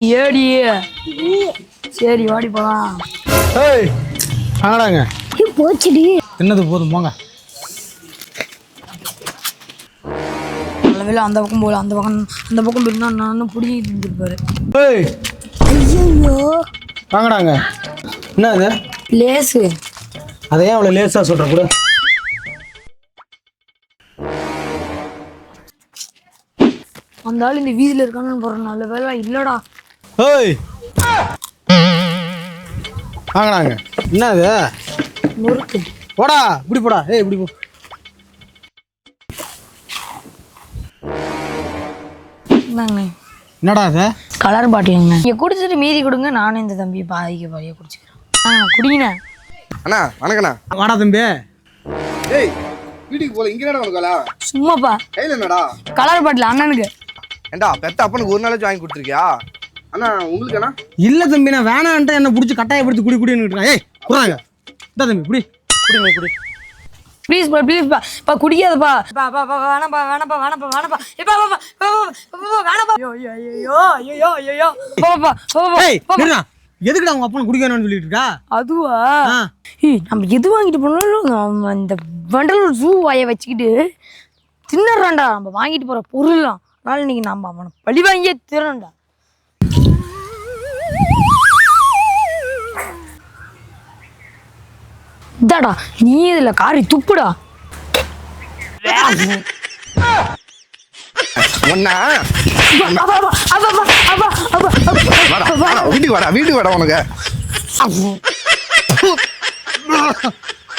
ஏடி. சரி வாடி போலாம். ஏய் வாங்கடாங்க. போச்சுடி. என்னது போதும் போங்க. நல்ல வேலை அந்த பக்கம் போகல அந்த பக்கம் அந்த பக்கம் போயிருந்தா நானும் பிடிங்கி இருந்திருப்பாரு. ஏய் ஐயோ வாங்கடாங்க. என்ன அது லேசு. அதை ஏன் அவ்வளோ லேசாக சொல்கிற கூட? அந்த ஆள் இந்த வீதியில் இருக்கான்னு போகிறேன் நல்ல வேலை இல்லைடா. ஏய் வாங்கடாங்க. என்ன அது முறுக்கு. போடா இப்படி போடா. ஏய் இப்படி போ. என்னடா அது கலர் பாட்டிலுங்கண்ணே நீங்கள் குடிச்சிட்டு மீதி கொடுங்க. நானும் இந்த தம்பி பாதிக்க பாதியாக குடிச்சிக்கிறேன் ஆ குடிங்கண்ணே. அண்ணா வணக்கண்ணா. வாடா தம்பி. ஏய் வீட்டுக்கு போல. இங்க என்னடா உனக்கு சும்மாப்பா. கையில் என்னடா? கலர் பாட்டில் அண்ணனுக்கு. ஏண்டா பெத்த அப்பனுக்கு ஒரு நாளாச்சும் வாங்கி கொடுத்துருக்கியா? அண்ணா உங்களுக்கு அண்ணா இல்லை தம்பி நான் வேணான்ட்டு என்ன பிடிச்சி கட்டாயப்படுத்தி குடி குடின்னு ஏய் குறாங்க. இந்த தம்பி குடி. குடி நீ குடி. ப்ளீஸ் பா ப்ளீஸ் பா பா குடிக்காதப்பா பா பா பா வேணாப்பா வேணாப்பா வேணாப்பா வேணாப்பா எப்பா பா பா வேணாப்பா ஐயோ ஐயோ ஐயோ ஐயோ பா பா பா பா ஏய் நிறுடா எதுக்குடா உங்க அப்பனை குடிக்கணும்னு சொல்லிட்டு இருக்கா அதுவா. ஏய் நம்ம எது வாங்கிட்டு போனாலும் நம்ம இந்த வண்டலூர் ஜூ வாயை வச்சுக்கிட்டு தின்னறான்டா. நம்ம வாங்கிட்டு போற பொருள்லாம். அதனால இன்னைக்கு நம்ம அவனை பழி வாங்கியே திறன்டா இதாடா நீ இதுல காரி துப்புடா வீட்டுக்கு வாடா வீட்டுக்கு வாடா உனக்கு.